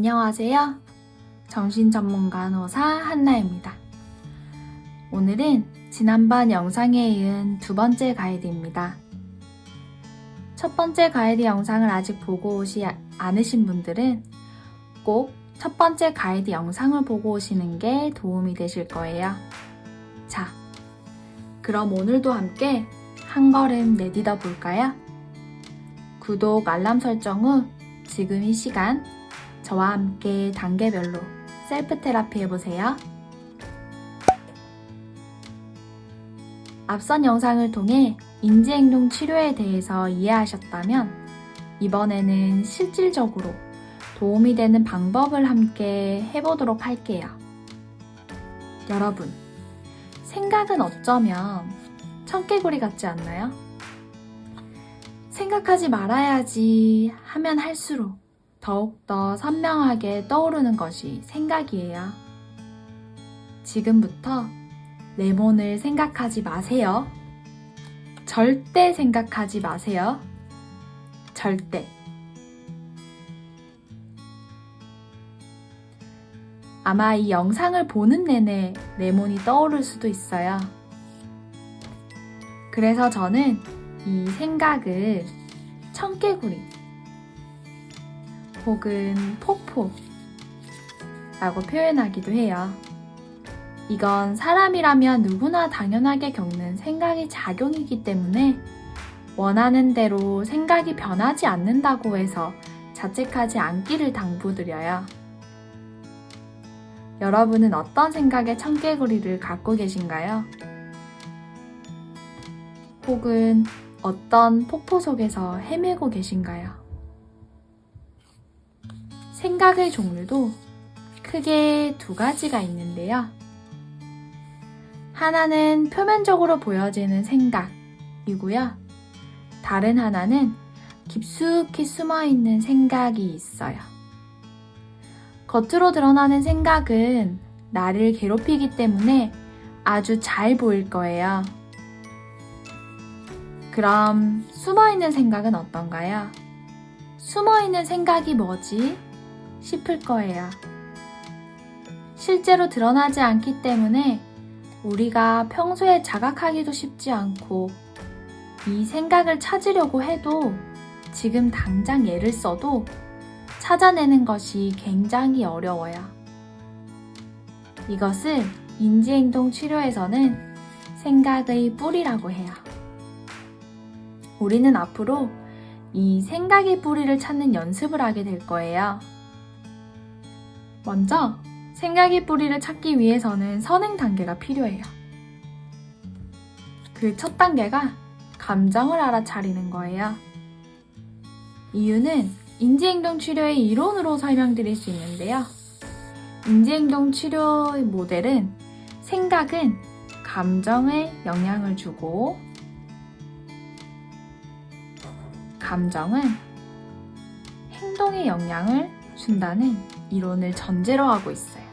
안녕하세요. 정신 전문 간호사 한나입니다. 오늘은 지난번 영상에 이은 두 번째 가이드입니다. 첫 번째 가이드 영상을 아직 보고 오시 않으신 분들은 꼭 첫 번째 가이드 영상을 보고 오시는 게 도움이 되실 거예요. 자, 그럼 오늘도 함께 한 걸음 내디뎌 볼까요? 구독, 알람 설정 후 지금 이 시간 저와 함께 단계별로 셀프 테라피 해보세요. 앞선 영상을 통해 인지행동 치료에 대해서 이해하셨다면 이번에는 실질적으로 도움이 되는 방법을 함께 해보도록 할게요. 여러분, 생각은 어쩌면 청개구리 같지 않나요? 생각하지 말아야지 하면 할수록 더욱더 선명하게 떠오르는 것이 생각이에요. 지금부터 레몬을 생각하지 마세요. 절대 생각하지 마세요. 절대. 아마 이 영상을 보는 내내 레몬이 떠오를 수도 있어요. 그래서 저는 이 생각을 청개구리 혹은 폭포라고 표현하기도 해요. 이건 사람이라면 누구나 당연하게 겪는 생각의 작용이기 때문에 원하는 대로 생각이 변하지 않는다고 해서 자책하지 않기를 당부드려요. 여러분은 어떤 생각의 청개구리를 갖고 계신가요? 혹은 어떤 폭포 속에서 헤매고 계신가요? 생각의 종류도 크게 두 가지가 있는데요. 하나는 표면적으로 보여지는 생각이고요. 다른 하나는 깊숙이 숨어 있는 생각이 있어요. 겉으로 드러나는 생각은 나를 괴롭히기 때문에 아주 잘 보일 거예요. 그럼 숨어 있는 생각은 어떤가요? 숨어 있는 생각이 뭐지? 싶을 거예요. 실제로 드러나지 않기 때문에 우리가 평소에 자각하기도 쉽지 않고 이 생각을 찾으려고 해도 지금 당장 예를 써도 찾아내는 것이 굉장히 어려워요. 이것을 인지행동 치료에서는 생각의 뿌리라고 해요. 우리는 앞으로 이 생각의 뿌리를 찾는 연습을 하게 될 거예요. 먼저 생각의 뿌리를 찾기 위해서는 선행 단계가 필요해요. 그 첫 단계가 감정을 알아차리는 거예요. 이유는 인지행동 치료의 이론으로 설명드릴 수 있는데요. 인지행동 치료의 모델은 생각은 감정에 영향을 주고 감정은 행동에 영향을 준다는 이론을 전제로 하고 있어요.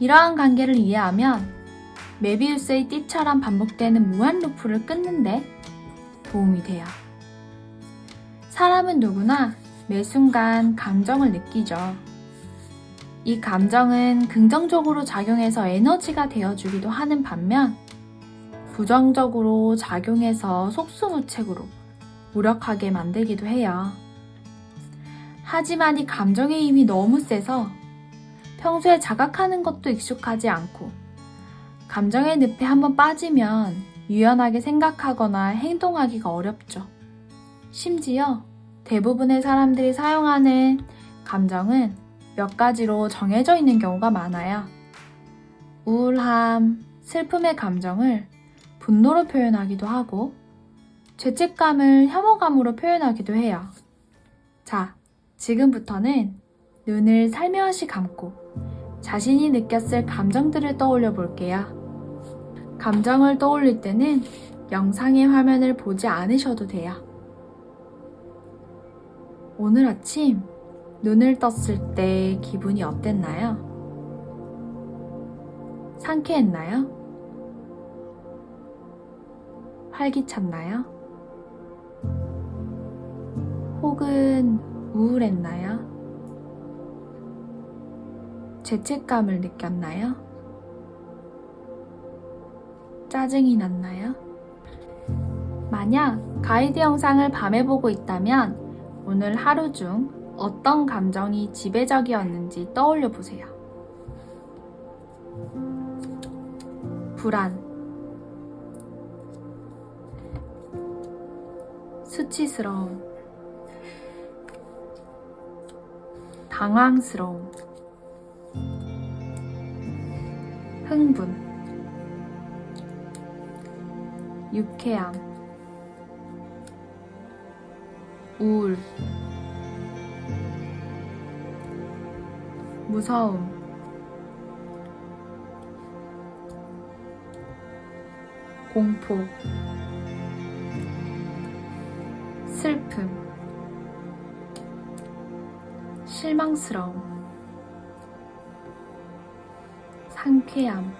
이러한 관계를 이해하면 메비우스의 띠처럼 반복되는 무한 루프를 끊는데 도움이 돼요. 사람은 누구나 매 순간 감정을 느끼죠. 이 감정은 긍정적으로 작용해서 에너지가 되어주기도 하는 반면 부정적으로 작용해서 속수무책으로 무력하게 만들기도 해요. 하지만 이 감정의 힘이 너무 세서 평소에 자각하는 것도 익숙하지 않고 감정의 늪에 한번 빠지면 유연하게 생각하거나 행동하기가 어렵죠. 심지어 대부분의 사람들이 사용하는 감정은 몇 가지로 정해져 있는 경우가 많아요. 우울함, 슬픔의 감정을 분노로 표현하기도 하고, 죄책감을 혐오감으로 표현하기도 해요. 자, 지금부터는 눈을 살며시 감고 자신이 느꼈을 감정들을 떠올려 볼게요. 감정을 떠올릴 때는 영상의 화면을 보지 않으셔도 돼요. 오늘 아침 눈을 떴을 때 기분이 어땠나요? 상쾌했나요? 활기찼나요? 혹은 우울했나요? 죄책감을 느꼈나요? 짜증이 났나요? 만약 가이드 영상을 밤에 보고 있다면 오늘 하루 중 어떤 감정이 지배적이었는지 떠올려 보세요. 불안, 수치스러움, 당황스러움, 흥분, 유쾌함, 우울, 무서움, 공포, 슬픔, 실망스러움, 상쾌함,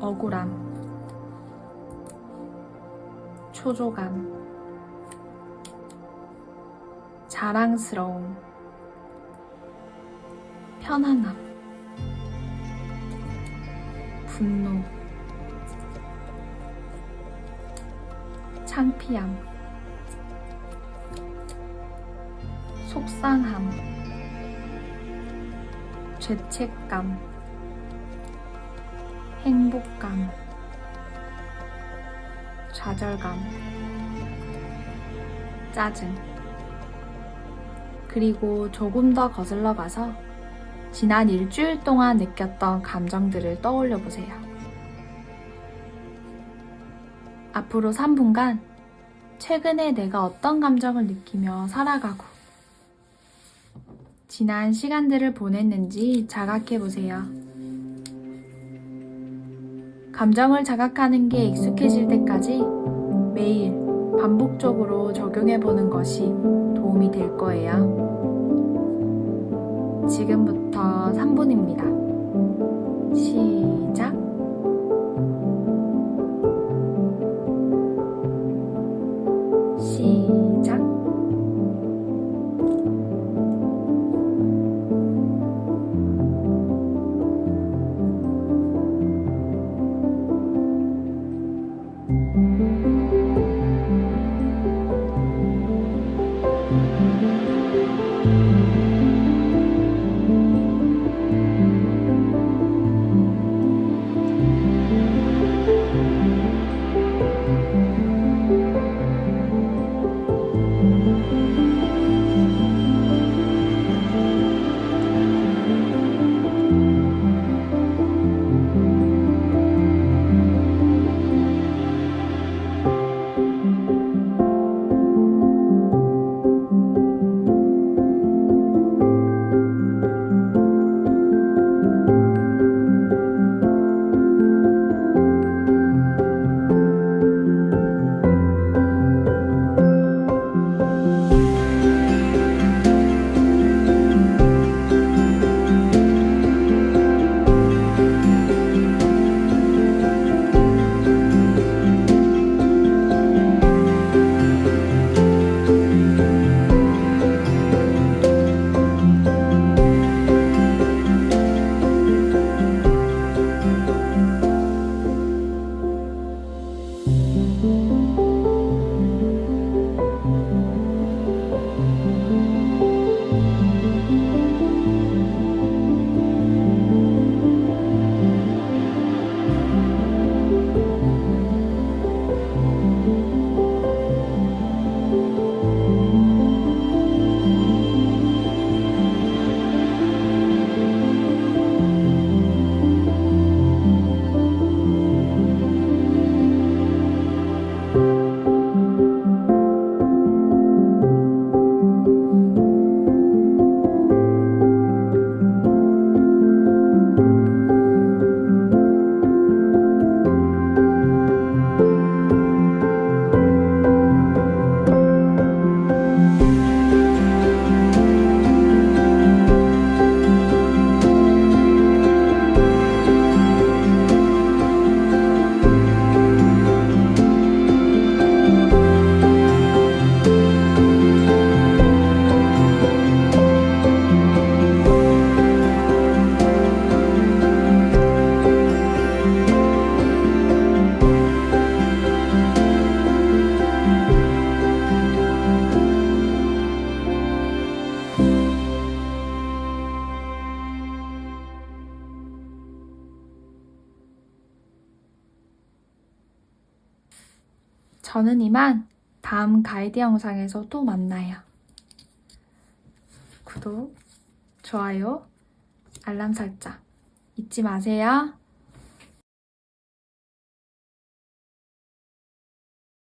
억울함, 초조감, 자랑스러움, 편안함, 분노, 창피함, 속상함, 죄책감, 행복감, 좌절감, 짜증. 그리고 조금 더 거슬러 가서 지난 일주일 동안 느꼈던 감정들을 떠올려 보세요. 앞으로 3분간 최근에 내가 어떤 감정을 느끼며 살아가고 지난 시간들을 보냈는지 자각해 보세요. 감정을 자각하는 게 익숙해질 때까지 매일 반복적으로 적용해 보는 것이 도움이 될 거예요. 지금부터 3분입니다. 시 저는 이만 다음 가이드 영상에서 또 만나요. 구독, 좋아요, 알람 설정 잊지 마세요.